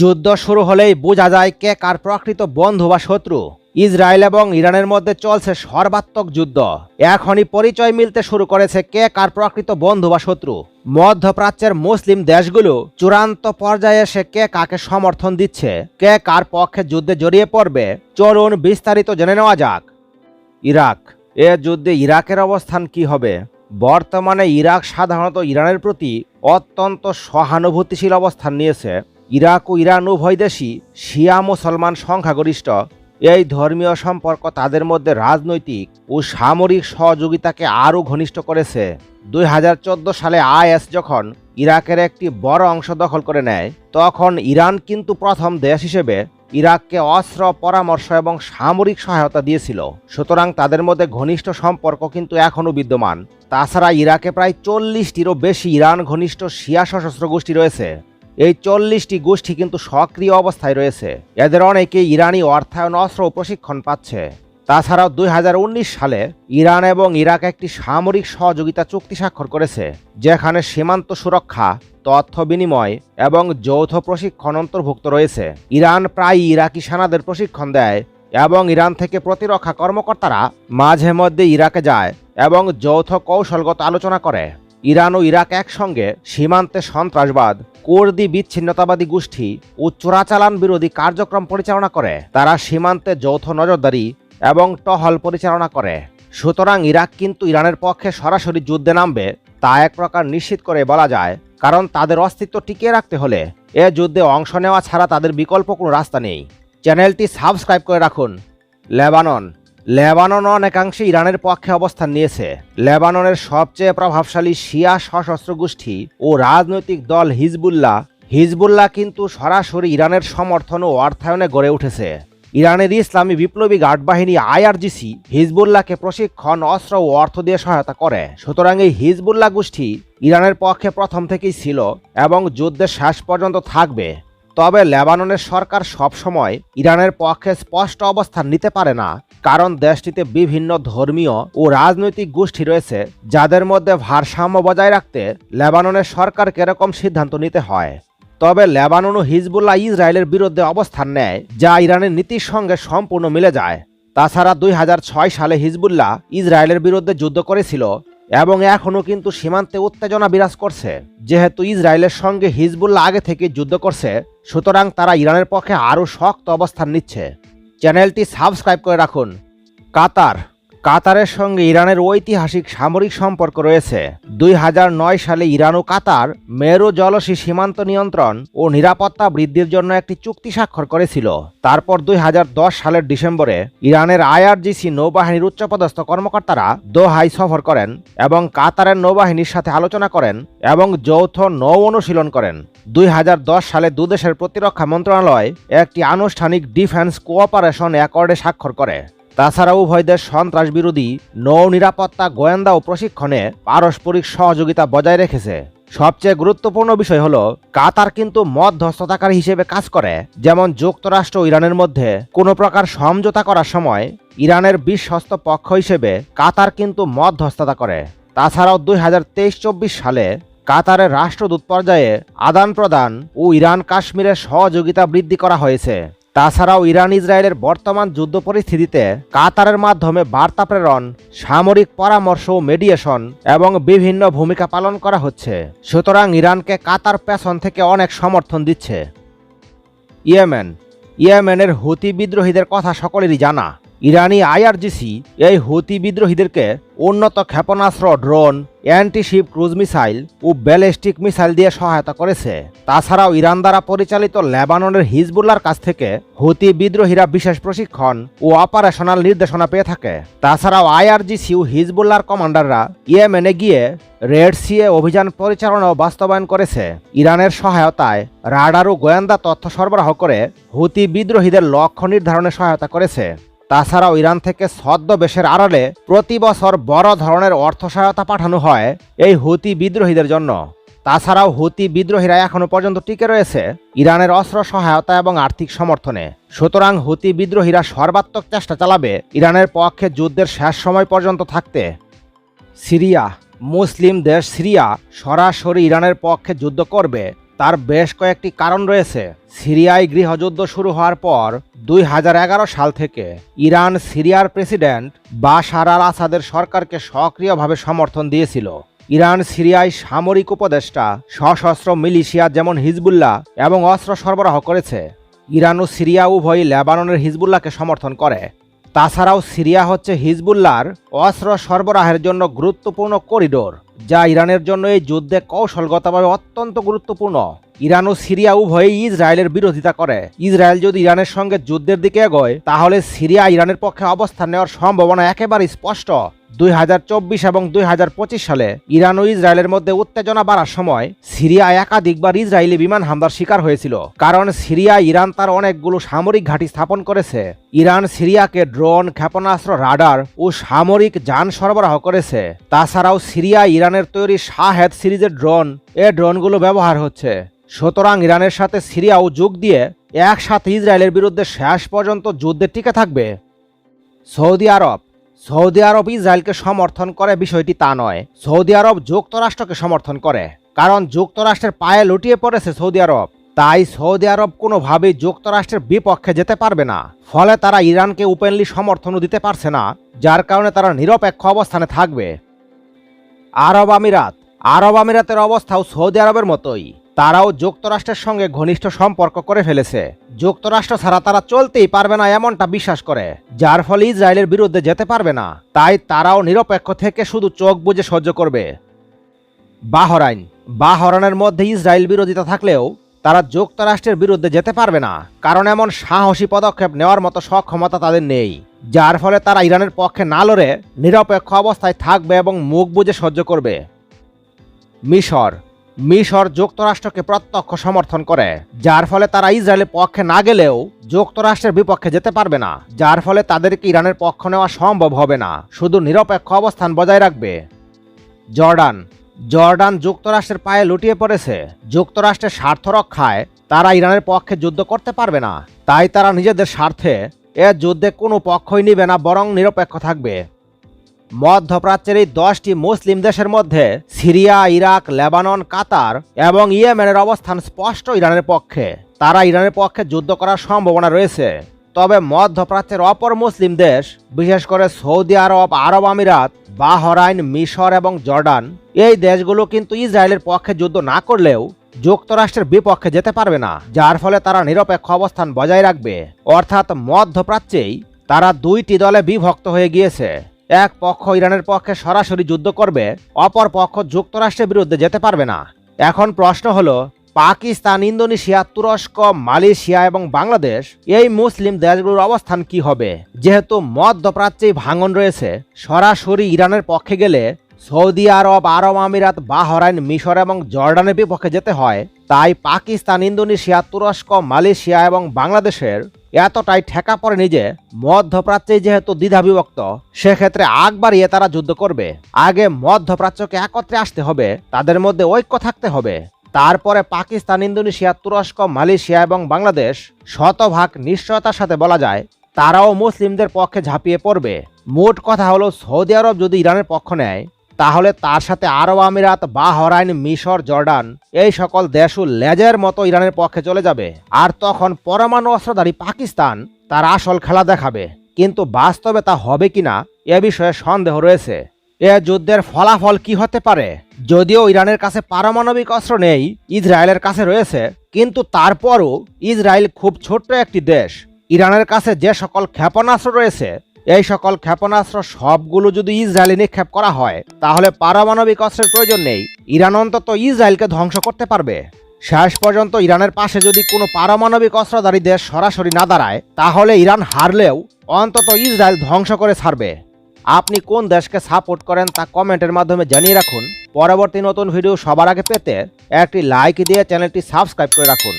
যুদ্ধ শুরু হলেই বোঝা যায় কে কার প্রকৃত বন্ধু বা শত্রু। ইসরায়েল এবং ইরানের মধ্যে চলছে সর্বাত্মক যুদ্ধ। এখনই পরিচয় মিলতে শুরু করেছে কে কার প্রকৃত বন্ধু বা শত্রু। মধ্যপ্রাচ্যের মুসলিম দেশগুলো চূড়ান্ত পর্যায়ে এসে কে কাকে সমর্থন দিচ্ছে, কে কার পক্ষে যুদ্ধে জড়িয়ে পড়বে, চলুন বিস্তারিত জেনে নেওয়া যাক। ইরাক, এ যুদ্ধে ইরাকের অবস্থান কি হবে? বর্তমানে ইরাক সাধারণত ইরানের প্রতি অত্যন্ত সহানুভূতিশীল অবস্থান নিয়েছে। ইরাক ও ইরান উভয় দেশই শিয়া মুসলমান সংখ্যাগরিষ্ঠ। এই ধর্মীয় সম্পর্ক তাদের মধ্যে রাজনৈতিক ও সামরিক সহযোগিতাকে আরও ঘনিষ্ঠ করেছে। দুই হাজার চোদ্দ সালে আইএস যখন ইরাকের একটি বড় অংশ দখল করে নেয়, তখন ইরান কিন্তু প্রথম দেশ হিসেবে ইরাককে অস্ত্র, পরামর্শ এবং সামরিক সহায়তা দিয়েছিল। সুতরাং তাদের মধ্যে ঘনিষ্ঠ সম্পর্ক কিন্তু এখনও বিদ্যমান। তাছাড়া ইরাকে প্রায় চল্লিশটিরও বেশি ইরান ঘনিষ্ঠ শিয়া সশস্ত্র গোষ্ঠী রয়েছে। এই চল্লিশটি গোষ্ঠী কিন্তু সক্রিয় অবস্থায় রয়েছে। এদের অনেকে ইরানি অর্থায়ন অস্ত্র প্রশিক্ষণ পাচ্ছে। তাছাড়াও দুই হাজার উনিশ সালে ইরান এবং ইরাক একটি সামরিক সহযোগিতা চুক্তি স্বাক্ষর করেছে, যেখানে সীমান্ত সুরক্ষা, তথ্য বিনিময় এবং যৌথ প্রশিক্ষণ অন্তর্ভুক্ত রয়েছে। ইরান প্রায় ইরাকি সেনাদের প্রশিক্ষণ দেয় এবং ইরান থেকে প্রতিরক্ষা কর্মকর্তারা মাঝে মধ্যে ইরাকে যায় এবং যৌথ কৌশলগত আলোচনা করে। ইরান ও ইরাক একসঙ্গে সীমান্তে সন্ত্রাসবাদ, কুর্দি বিচ্ছিন্নতাবাদী গোষ্ঠী ও চোরাচালান বিরোধী কার্যক্রম পরিচালনা করে। তারা সীমান্তে যৌথ নজরদারি এবং টহল পরিচালনা করে। সুতরাং ইরাক কিন্তু ইরানের পক্ষে সরাসরি যুদ্ধে নামবে তা এক প্রকার নিশ্চিত করে বলা যায়, কারণ তাদের অস্তিত্ব টিকিয়ে রাখতে হলে এ যুদ্ধে অংশ নেওয়া ছাড়া তাদের বিকল্প কোনো রাস্তা নেই। চ্যানেলটি সাবস্ক্রাইব করে রাখুন। লেবানন লেবানন অনেকাংশে ইরানের পক্ষে অবস্থান নিয়েছে। লেবাননের সবচেয়ে প্রভাবশালী শিয়া সশস্ত্র গোষ্ঠী ও রাজনৈতিক দল হিজবুল্লাহ। হিজবুল্লাহ কিন্তু সরাসরি ইরানের সমর্থন ও অর্থায়নে গড়ে উঠেছে। ইরানের ইসলামী বিপ্লবী গার্ড বাহিনী আইআরজিসি হিজবুল্লাহকে প্রশিক্ষণ, অস্ত্র ও অর্থ দিয়ে সহায়তা করে। সুতরাং এই হিজবুল্লাহ গোষ্ঠী ইরানের পক্ষে প্রথম থেকেই ছিল এবং যুদ্ধের শেষ পর্যন্ত থাকবে। তবে লেবাননের সরকার সবসময় ইরানের পক্ষে স্পষ্ট অবস্থান নিতে পারে না, কারণ দেশটিতে বিভিন্ন ধর্মীয় ও রাজনৈতিক গোষ্ঠী রয়েছে যাদের মধ্যে ভারসাম্য বজায় রাখতে লেবাননের সরকার এরকম সিদ্ধান্ত নিতে হয়। তবে লেবানন ও হিজবুল্লাহ ইসরায়েলের বিরুদ্ধে অবস্থান নেয়, যা ইরানের নীতির সঙ্গে সম্পূর্ণ মিলে যায়। তাছাড়া দুই হাজার ছয় সালে হিজবুল্লাহ ইসরায়েলের বিরুদ্ধে যুদ্ধ করেছিল এবং এখনও কিন্তু সীমান্তে উত্তেজনা বিরাজ করছে। যেহেতু ইসরায়েলের সঙ্গে হিজবুল্লাহ আগে থেকে যুদ্ধ করছে, সুতরাং তারা ইরানের পক্ষে আরও শক্ত অবস্থান নিচ্ছে। চ্যানেলটি সাবস্ক্রাইব করে রাখুন। কাতার কাতারের সঙ্গে ইরানের ঐতিহাসিক সামরিক সম্পর্ক রয়েছে। দুই হাজার নয় সালে ইরান ও কাতার মেরু জলসী সীমান্ত নিয়ন্ত্রণ ও নিরাপত্তা বৃদ্ধির জন্য একটি চুক্তি স্বাক্ষর করেছিল। তারপর দুই হাজার দশ সালের ডিসেম্বরে ইরানের আইআরজিসি নৌবাহিনীর উচ্চপদস্থ কর্মকর্তারা দোহাই সফর করেন এবং কাতারের নৌবাহিনীর সাথে আলোচনা করেন এবং যৌথ নৌ অনুশীলন করেন। দুই হাজার দশ সালে দুদেশের প্রতিরক্ষা মন্ত্রণালয় একটি আনুষ্ঠানিক ডিফেন্স কোঅপারেশন অ্যাকর্ডে স্বাক্ষর করে। তাছাড়া উভয় দেশ সন্ত্রাস বিরোধী নৌ নিরাপত্তা গোয়েন্দা ও প্রশিক্ষণে পারস্পরিক সহযোগিতা বজায় রেখেছে। সবচেয়ে গুরুত্বপূর্ণ বিষয় হল, কাতার কিন্তু মধ্যস্থতাকারী হিসেবে কাজ করে। যেমন যুক্তরাষ্ট্র ও ইরানের মধ্যে কোনো প্রকার সমঝোতা করার সময় ইরানের বিশ্বস্ত পক্ষ হিসেবে কাতার কিন্তু মধ্যস্থতা করে। তাছাড়াও দুই হাজার তেইশ চব্বিশ সালে কাতারের রাষ্ট্রদূত পর্যায়ে আদান প্রদান ও ইরান কাশ্মীরের সহযোগিতা বৃদ্ধি করা হয়েছে। তাছাড়াও ইরান ইসরায়েলের বর্তমান যুদ্ধ পরিস্থিতিতে কাতারের মাধ্যমে বার্তা প্রেরণ, সামরিক পরামর্শ ও মেডিয়েশন এবং বিভিন্ন ভূমিকা পালন করা হচ্ছে। সুতরাং ইরানকে কাতার পেছন থেকে অনেক সমর্থন দিচ্ছে। ইয়েমেন, ইয়েমেনের হুতি বিদ্রোহীদের কথা সকলেরই জানা। ইরানি আইআরজিসি এই হুতি বিদ্রোহীদেরকে উন্নত ক্ষেপণাস্ত্র, ড্রোন, অ্যান্টিশিপ ক্রুজ মিসাইল ও ব্যালিস্টিক মিসাইল দিয়ে সহায়তা করেছে। তাছাড়াও ইরান দ্বারা পরিচালিত লেবাননের হিজবুল্লার কাছ থেকে হুতি বিদ্রোহীরা বিশেষ প্রশিক্ষণ ও অপারেশনাল নির্দেশনা পেয়ে থাকে। তাছাড়াও আইআরজিসি ও হিজবুল্লার কমান্ডাররা ইয়েমেনে গিয়ে রেড সিয়ে অভিযান পরিচালনা ও বাস্তবায়ন করেছে। ইরানের সহায়তায় রাডার ও গোয়েন্দা তথ্য সরবরাহ করে হুতি বিদ্রোহীদের লক্ষ্য নির্ধারণে সহায়তা করেছে। তাছাড়াও ইরান থেকে ছদ্মবেশের আড়ালে প্রতি বছর বড় ধরনের অর্থ সহায়তা পাঠানো হয় এই হুতি বিদ্রোহীদের জন্য। তাছাড়াও হুতি বিদ্রোহীরা এখনও পর্যন্ত টিকে রয়েছে ইরানের অস্ত্র সহায়তা এবং আর্থিক সমর্থনে। সুতরাং হুতি বিদ্রোহীরা সর্বাত্মক চেষ্টা চালাবে ইরানের পক্ষে যুদ্ধের শেষ সময় পর্যন্ত থাকতে। সিরিয়া, মুসলিম দেশ সিরিয়া সরাসরি ইরানের পক্ষে যুদ্ধ করবে। তার বেশ কয়েকটি কারণ রয়েছে। সিরিয়ায় গৃহযুদ্ধ শুরু হওয়ার পর দুই হাজার এগারো সাল থেকে ইরান সিরিয়ার প্রেসিডেন্ট বাশার আল আসাদের সরকারকে সক্রিয়ভাবে সমর্থন দিয়েছিল। ইরান সিরিয়ায় সামরিক উপদেষ্টা, সশস্ত্র মিলিশিয়া যেমন হিজবুল্লাহ এবং অস্ত্র সরবরাহ করেছে, ইরান ও সিরিয়া উভয়ই লেবাননের হিজবুল্লাহকে সমর্থন করে। তাছাড়াও সিরিয়া হচ্ছে হিজবুল্লাহর অস্ত্র সরবরাহের জন্য গুরুত্বপূর্ণ করিডোর। যা ইরানের জন্য এই যুদ্ধে কৌশলগতভাবে অত্যন্ত গুরুত্বপূর্ণ। ইরান ও সিরিয়া উভয়ই ইসরায়েলের বিরোধিতা করে। ইসরায়েল যদি ইরানের সঙ্গে যুদ্ধের দিকে এগোয়, তাহলে সিরিয়া ইরানের পক্ষে অবস্থান নেওয়ার সম্ভাবনা একেবারে স্পষ্ট। দুই হাজার চব্বিশ এবং দুই হাজার পঁচিশ সালে ইরান ও ইসরায়েলের মধ্যে উত্তেজনা বাড়ার সময় সিরিয়া একাধিকবার ইসরায়েলি বিমান হামলার শিকার হয়েছিল। কারণ সিরিয়া ইরান তার অনেকগুলো সামরিক ঘাঁটি স্থাপন করেছে। ইরান সিরিয়াকে ড্রোন, ক্ষেপণাস্ত্র, রাডার ও সামরিক যান সরবরাহ করেছে। তাছাড়াও সিরিয়া ইরানের তৈরি শাহেদ সিরিজের ড্রোন, এ ড্রোনগুলো ব্যবহার হচ্ছে। সুতরাং ইরানের সাথে সিরিয়াও যোগ দিয়ে একসাথে ইসরায়েলের বিরুদ্ধে শেষ পর্যন্ত যুদ্ধে টিকে থাকবে। সৌদি আরব সৌদি আরব ইসরায়েলকে সমর্থন করে বিষয়টি তা নয়। সৌদি আরব যুক্তরাষ্ট্রকে সমর্থন করে, কারণ যুক্তরাষ্ট্রের পায়ে লুটিয়ে পড়েছে সৌদি আরব। তাই সৌদি আরব কোনোভাবেই যুক্তরাষ্ট্রের বিপক্ষে যেতে পারবে না। ফলে তারা ইরানকে ওপেনলি সমর্থনও দিতে পারছে না, যার কারণে তারা নিরপেক্ষ অবস্থানে থাকবে। আরব আমিরাত, আরব আমিরাতের অবস্থাও সৌদি আরবের মতোই। তারাও যুক্তরাষ্ট্রের সঙ্গে ঘনিষ্ঠ সম্পর্ক করে ফেলেছে। যুক্তরাষ্ট্র ছাড়া তারা চলতেই পারবে না এমনটা বিশ্বাস করে, যার ফলে ইসরায়েলের বিরুদ্ধে যেতে পারবে না। তাই তারাও নিরপেক্ষ থেকে শুধু চোখ বুজে সহ্য করবে। বাহরাইন, বাহরানের মধ্যে ইসরায়েল বিরোধিতা থাকলেও তারা যুক্তরাষ্ট্রের বিরুদ্ধে যেতে পারবে না, কারণ এমন সাহসী পদক্ষেপ নেওয়ার মতো সক্ষমতা তাদের নেই, যার ফলে তারা ইরানের পক্ষে না লড়ে নিরপেক্ষ অবস্থায় থাকবে এবং মুখ বুজে সহ্য করবে। মিশর মিশর যুক্তরাষ্ট্রকে প্রত্যক্ষ সমর্থন করে, যার ফলে তারা ইসরায়েলের পক্ষে না গেলেও যুক্তরাষ্ট্রের বিপক্ষে যেতে পারবে না, যার ফলে তাদেরকে ইরানের পক্ষ নেওয়া সম্ভব হবে না, শুধু নিরপেক্ষ অবস্থান বজায় রাখবে। জর্ডান জর্ডান যুক্তরাষ্ট্রের পায়ে লুটিয়ে পড়েছে। যুক্তরাষ্ট্রের স্বার্থ রক্ষায় তারা ইরানের পক্ষে যুদ্ধ করতে পারবে না, তাই তারা নিজেদের স্বার্থে এ যুদ্ধে কোনো পক্ষই নিবে না, বরং নিরপেক্ষ থাকবে। মধ্যপ্রাচ্যের এই দশটি মুসলিম দেশের মধ্যে সিরিয়া, ইরাক, লেবানন, কাতার এবং ইয়েমেনের অবস্থান স্পষ্ট ইরানের পক্ষে। তারা ইরানের পক্ষে যুদ্ধ করার সম্ভাবনা রয়েছে। তবে মধ্যপ্রাচ্যের অপর মুসলিম দেশ, বিশেষ করে সৌদি আরব আরব আমিরাত, বাহরাইন, মিশর এবং জর্ডান, এই দেশগুলো কিন্তু ইসরায়েলের পক্ষে যুদ্ধ না করলেও যুক্তরাষ্ট্রের বিপক্ষে যেতে পারবে না, যার ফলে তারা নিরপেক্ষ অবস্থান বজায় রাখবে। অর্থাৎ মধ্যপ্রাচ্যেই তারা দুইটি দলে বিভক্ত হয়ে গিয়েছে। এক পক্ষ ইরানের পক্ষে সরাসরি যুদ্ধ করবে, অপর পক্ষ যুক্তরাষ্ট্রের বিরুদ্ধে যেতে পারবে না। এখন প্রশ্ন হলো, পাকিস্তান, ইন্দোনেশিয়া, তুরস্ক, মালয়েশিয়া এবং বাংলাদেশ এই মুসলিম দেশগুলোর অবস্থান কি হবে? যেহেতু মধ্যপ্রাচ্যে ভাঙন রয়েছে, সরাসরি ইরানের পক্ষে গেলে সৌদি আরব আরব আমিরাত, বাহরাইন, মিশর এবং জর্ডানের বিপক্ষে যেতে হয়। তাই পাকিস্তান, ইন্দোনেশিয়া, তুরস্ক, মালয়েশিয়া এবং বাংলাদেশের এতটাই ঠেকা পড়েনি যে মধ্যপ্রাচ্যে যেহেতু দ্বিধা বিভক্ত, সেক্ষেত্রে আগ বাড়িয়ে তারা যুদ্ধ করবে। আগে মধ্যপ্রাচ্যকে একত্রে আসতে হবে, তাদের মধ্যে ঐক্য থাকতে হবে। তারপরে পাকিস্তান, ইন্দোনেশিয়া, তুরস্ক, মালয়েশিয়া এবং বাংলাদেশ শতভাগ নিশ্চয়তার সাথে বলা যায়, তারাও মুসলিমদের পক্ষে ঝাঁপিয়ে পড়বে। মোট কথা হলো সৌদি আরব যদি ইরানের পক্ষ নেয় তাহলে তার সাথে আরব আমিরাত বাহরাইন মিশর, জর্ডান এই সকল দেশও লেজের মতো ইরানের পক্ষে চলে যাবে। আর তখন পরমাণু অস্ত্রধারী পাকিস্তান তার আসল খেলা দেখাবে। কিন্তু বাস্তবে তা হবে কিনা এ বিষয়ে সন্দেহ রয়েছে। এ যুদ্ধের ফলাফল কি হতে পারে? যদিও ইরানের কাছে পারমাণবিক অস্ত্র নেই, ইসরায়েলের কাছে রয়েছে, কিন্তু তারপরও ইসরায়েল খুব ছোট্ট একটি দেশ। ইরানের কাছে যে সকল ক্ষেপণাস্ত্র রয়েছে এই সকল ক্ষেপণাস্ত্র সবগুলো যদি ইসরায়েলে নিক্ষেপ করা হয়, তাহলে পারমাণবিক অস্ত্রের প্রয়োজন নেই। ইরান অন্তত ইসরায়েলকে ধ্বংস করতে পারবে। শেষ পর্যন্ত ইরানের পাশে যদি কোনো পারমাণবিক অস্ত্রধারী দেশ সরাসরি না দাঁড়ায়, তাহলে ইরান হারলেও অন্তত ইসরায়েল ধ্বংস করে ছাড়বে। আপনি কোন দেশকে সাপোর্ট করেন তা কমেন্টের মাধ্যমে জানিয়ে রাখুন। পরবর্তী নতুন ভিডিও সবার আগে পেতে একটি লাইক দিয়ে চ্যানেলটি সাবস্ক্রাইব করে রাখুন।